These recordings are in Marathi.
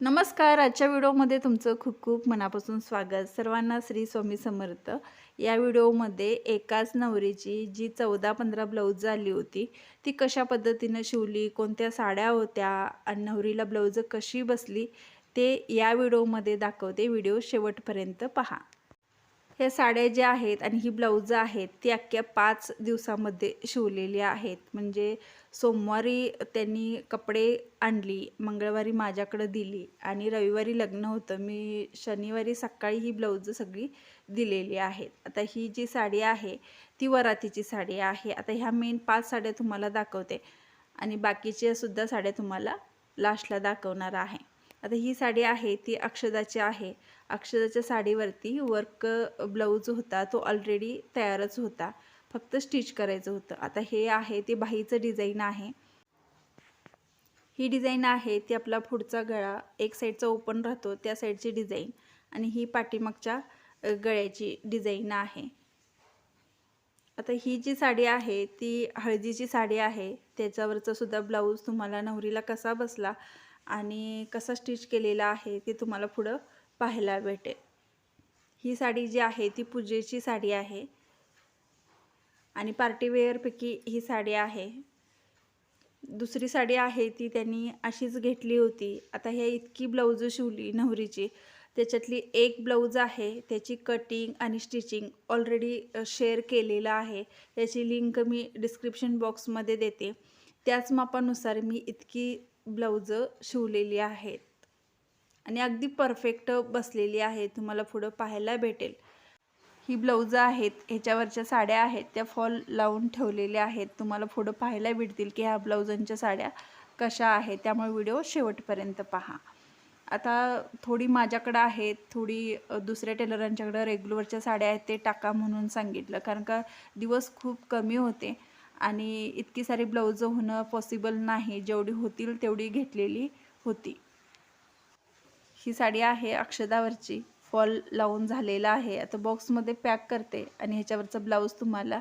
नमस्कार आजच्या व्हिडिओमध्ये तुमचं खूप खूप मनापासून स्वागत. सर्वांना श्री स्वामी समर्थ. या व्हिडिओमध्ये एकाच नवरीची जी चौदा पंधरा ब्लाऊज आली होती ती कशा पद्धतीनं शिवली कोणत्या साड्या होत्या आणि नवरीला ब्लाऊज कशी बसली ते या व्हिडिओमध्ये दाखवते. व्हिडिओ शेवटपर्यंत पहा. ह्या साड्या ज्या आहेत आणि ही ब्लाऊज आहेत ती अख्ख्या पाच दिवसामध्ये शिवलेली आहेत. म्हणजे सोमवारी त्यांनी कपडे आणली मंगळवारी माझ्याकडं दिली आणि रविवारी लग्न होतं. मी शनिवारी सकाळी ही ब्लाऊज सगळी दिलेली आहेत. आता ही जी साडी आहे ती वरातीची साडी आहे. आता ह्या मेन पाच साड्या तुम्हाला दाखवते आणि बाकीच्या सुद्धा साड्या तुम्हाला लास्टला दाखवणार आहे. आता ही साडी आहे ती अक्षदाची आहे. अक्षदाच्या साडीवरती वर्क ब्लाऊज होता तो ऑलरेडी तयारच होता. फक्त स्टिच करायचं होतं. आता हे आहे ते बाहीचं डिझाईन आहे. ही डिझाईन आहे ती आपला पुढचा गळा एक साईडचा ओपन राहतो त्या साईडची डिझाईन आणि ही पाठीमागच्या गळ्याची डिझाईन आहे. आता ही जी साडी आहे ती हळदीची साडी आहे. त्याच्यावरचा सुद्धा ब्लाऊज तुम्हाला नवरीला कसा बसला आणि कसा स्टिच केलेला आहे ते तुम्हाला पुढं पाहायला भेटेल. ही साडी जी आहे ती पूजेची साडी आहे. आणि पार्टीवेअरपैकी ही साडी आहे. दुसरी साडी आहे ती त्यांनी अशीच घेतली होती. आता ह्या इतकी ब्लाऊज शिवली नवरीची. त्याच्यातली एक ब्लाऊज आहे त्याची कटिंग आणि स्टिचिंग ऑलरेडी शेअर केलेलं आहे. त्याची लिंक मी डिस्क्रिप्शन बॉक्समध्ये देते. त्याच मापानुसार मी इतकी ब्लाऊज शिवलेली आहेत. आणि अगदी परफेक्ट बसलेली आहे तुम्हाला पुढं पाहायला भेटेल. ही ब्लाउजं आहेत. ह्याच्यावरच्या साड्या आहेत. त्या फॉल लावून ठेवलेल्या आहेत. तुम्हाला पुढं पाहायला भेटतील की ह्या ब्लाऊजांच्या साड्या कशा आहेत. त्यामुळे व्हिडिओ शेवटपर्यंत पहा. आता थोडी माझ्याकडं आहेत. थोडी दुसऱ्या टेलरांच्याकडं रेग्युलरच्या साड्या आहेत ते टाका म्हणून सांगितलं. कारण का दिवस खूप कमी होते. आणि इतकी सारी ब्लाऊज होणं पॉसिबल नाही. जेवढी होतील तेवढी घेतलेली होती. ही साडी आहे अक्षदावरची. फॉल लावून झालेला आहे. आता बॉक्समध्ये पॅक करते आणि ह्याच्यावरचा ब्लाऊज तुम्हाला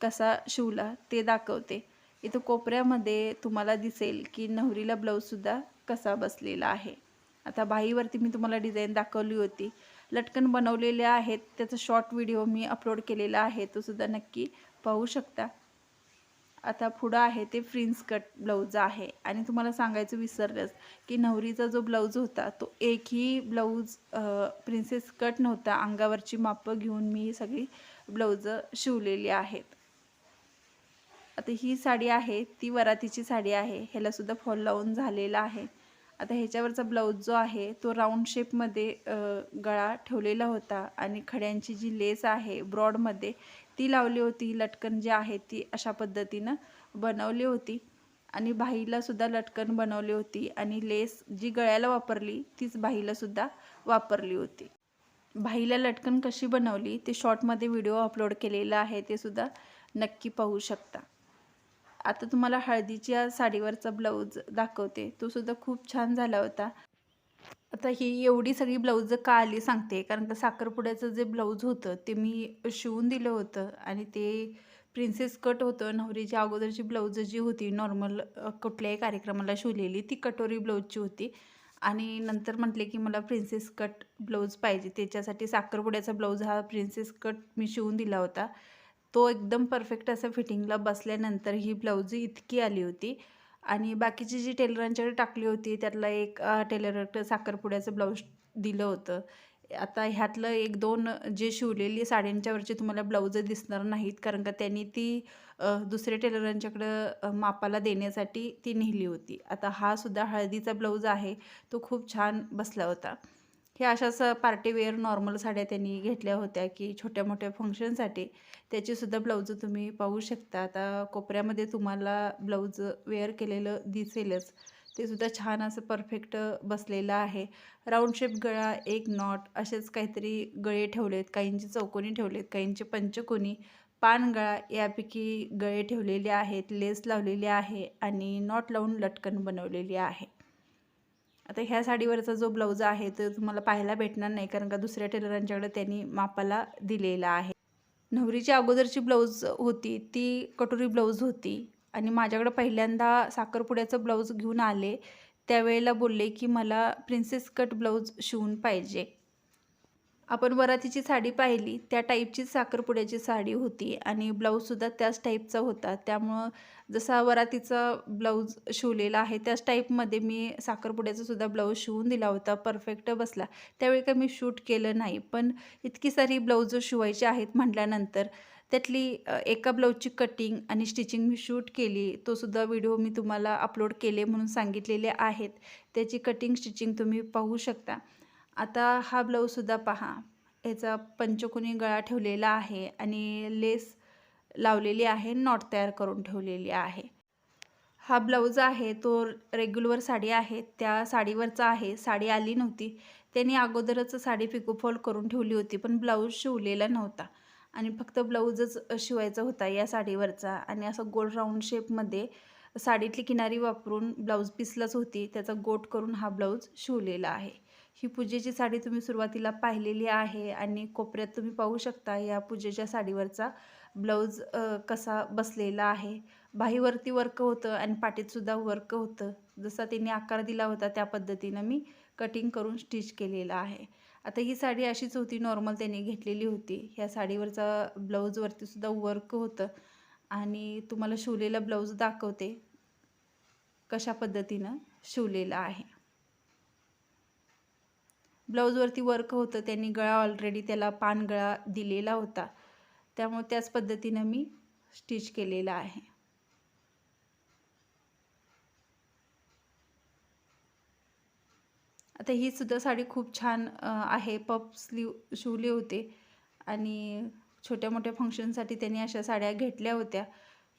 कसा शिवला ते दाखवते. इथं कोपऱ्यामध्ये तुम्हाला दिसेल की नवरीला ब्लाऊजसुद्धा कसा बसलेला आहे. आता बाहीवरती मी तुम्हाला डिझाईन दाखवली होती. लटकन बनवलेले आहेत. त्याचा शॉर्ट व्हिडिओ मी अपलोड केलेला आहे. तो सुद्धा नक्की पाहू शकता. आता पुढं आहे ते फ्रिन्स कट ब्लाऊज आहे. आणि तुम्हाला सांगायचं विसरलंच की नवरीचा जो ब्लाऊज होता तो एकही ब्लाऊज प्रिन्सेस कट नव्हता. अंगावरची मापं घेऊन मी सगळी ब्लाऊज शिवलेली आहेत. आता ही साडी आहे ती वरातीची साडी आहे. ह्याला सुद्धा फॉल लावून झालेला आहे. आता ह्याच्यावरचा ब्लाऊज जो आहे तो राऊंड शेपमध्ये गळा ठेवलेला होता. आणि खड्यांची जी लेस आहे ब्रॉडमध्ये ती लावली होती लटकन जी आहे ती अशा पद्धतीनं बनवली होती. आणि बाहीलासुद्धा लटकन बनवली होती आणि लेस जी गळ्याला वापरली तीच बाहीलासुद्धा वापरली होती. बाहीला लटकन कशी बनवली ते शॉर्टमध्ये व्हिडिओ अपलोड केलेला आहे ते सुद्धा नक्की पाहू शकता. आता तुम्हाला हळदीच्या साडीवरचा ब्लाऊज दाखवते तो सुद्धा खूप छान झाला होता. आता ही एवढी सगळी ब्लाऊज का आली सांगते. कारण का साखरपुड्याचं जे ब्लाऊज होतं ते मी शिवून दिलं होतं आणि ते प्रिन्सेस कट होतं. नवरीच्या अगोदरची ब्लाऊज जी होती नॉर्मल कुठल्याही कार्यक्रमाला शिवलेली ती कटोरी ब्लाऊजची होती. आणि नंतर म्हटले की मला प्रिन्सेस कट ब्लाऊज पाहिजे. त्याच्यासाठी साखरपुड्याचा ब्लाऊज हा प्रिन्सेस कट मी शिवून दिला होता. तो एकदम परफेक्ट असं फिटिंगला बसल्यानंतर ही ब्लाऊज इतकी आली होती. आणि बाकीची जी टेलरांच्याकडे टाकली होती त्यातला एक टेलर साखरपुड्याचं ब्लाऊज दिलं होतं. आता ह्यातलं एक दोन जे शिवलेली साड्यांच्यावरचे तुम्हाला ब्लाऊज दिसणार नाहीत कारण का त्यांनी ती दुसऱ्या टेलरांच्याकडं मापाला देण्यासाठी ती नेली होती. आता हा सुद्धा हळदीचा ब्लाऊज आहे तो खूप छान बसला होता. हे अशाच पार्टीवेअर नॉर्मल साड्या त्यांनी घेतल्या होत्या की छोट्या मोठ्या फंक्शनसाठी. त्याचीसुद्धा ब्लाऊज तुम्ही पाहू शकता. आता कोपऱ्यामध्ये तुम्हाला ब्लाऊज वेअर केलेलं दिसेलच. ते सुद्धा छान असं परफेक्ट बसलेलं आहे. राऊंड शेप गळा एक नॉट असेच काहीतरी गळे ठेवलेत. काहींचे चौकोनी ठेवलेत काहींचे पंचकोनी. पान गळा यापैकी गळे ठेवलेले आहेत लेस लावलेली आहे आणि नॉट लावून लटकन बनवलेली आहे. आता ह्या साडीवरचा जो ब्लाऊज आहे तो तुम्हाला पाहायला भेटणार नाही कारण का दुसऱ्या टेलरांच्याकडे त्यांनी मापाला दिलेला आहे. नवरीची अगोदरची ब्लाऊज होती ती कटोरी ब्लाऊज होती आणि माझ्याकडं पहिल्यांदा साखरपुड्याचं ब्लाऊज घेऊन आले त्यावेळेला बोलले की मला प्रिन्सेस कट ब्लाऊज शिवून पाहिजे. आपण वरातीची साडी पाहिली त्या टाईपचीच साखरपुड्याची साडी होती आणि ब्लाऊजसुद्धा त्याच टाईपचा होता. त्यामुळं जसा वरातीचा ब्लाऊज शिवलेला आहे त्याच टाईपमध्ये मी साखरपुड्याचासुद्धा ब्लाऊज शिवून दिला होता. परफेक्ट बसला. त्यावेळी काही मी शूट केलं नाही. पण इतकी सारी ब्लाऊज शिवायची आहेत म्हटल्यानंतर त्यातली एका ब्लाऊजची कटिंग आणि स्टिचिंग मी शूट केली. तोसुद्धा व्हिडिओ मी तुम्हाला अपलोड केले म्हणून सांगितलेले आहेत. त्याची कटिंग स्टिचिंग तुम्ही पाहू शकता. आता हा ब्लाऊजसुद्धा पहा. याचा पंचकोनी गळा ठेवलेला आहे आणि लेस लावलेली आहे नॉट तयार करून ठेवलेली आहे. हा ब्लाऊज आहे तो रेग्युलर साडी आहे. त्या साडीवरचा आहे साडी आली नव्हती. त्यांनी अगोदरच साडी पिकोफॉल करून ठेवली होती पण ब्लाऊज शिवलेला नव्हता. आणि फक्त ब्लाऊजच शिवायचा होता या साडीवरचा. आणि असं गोल राऊंड शेपमध्ये साडीतली किनारी वापरून ब्लाऊज पिसलाच होती. त्याचा गोट करून हा ब्लाऊज शिवलेला आहे. ही पूजेची साडी तुम्ही सुरुवातीला पाहिलेली आहे आणि कोपऱ्यात तुम्ही पाहू शकता या पूजेच्या साडीवरचा ब्लाऊज कसा बसलेला आहे. बाहीवरती वर्क होतं आणि पाठीतसुद्धा वर्क होतं. जसा त्यांनी आकार दिला होता त्या पद्धतीनं मी कटिंग करून स्टिच केलेला आहे. आता ही साडी अशीच होती नॉर्मल त्यांनी घेतलेली होती. ह्या साडीवरचा ब्लाऊजवरतीसुद्धा वर्क होतं आणि तुम्हाला शिवलेला ब्लाऊज दाखवते कशा पद्धतीनं शिवलेला आहे. ब्लाऊजवरती वर्क होतं त्यांनी गळा ऑलरेडी त्याला पान गळा दिलेला होता. त्यामुळे त्याच पद्धतीनं मी स्टिच केलेला आहे. आता ही सुद्धा साडी खूप छान आहे. पप स्लीव शिवले होते. आणि छोट्या मोठ्या फंक्शनसाठी त्यांनी अशा साड्या घेतल्या होत्या.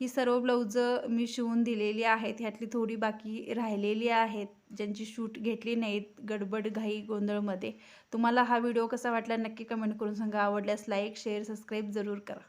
ही सर्व ब्लाऊजं मी शिवून दिलेली आहेत. ह्यातली थोडी बाकी राहिलेली आहेत. ज्यांची शूट घेतली नाहीत गडबड घाई गोंधळमध्ये. तुम्हाला हा व्हिडिओ कसा वाटला नक्की कमेंट करून सांगा. आवडल्यास लाईक शेअर सबस्क्राईब जरूर करा.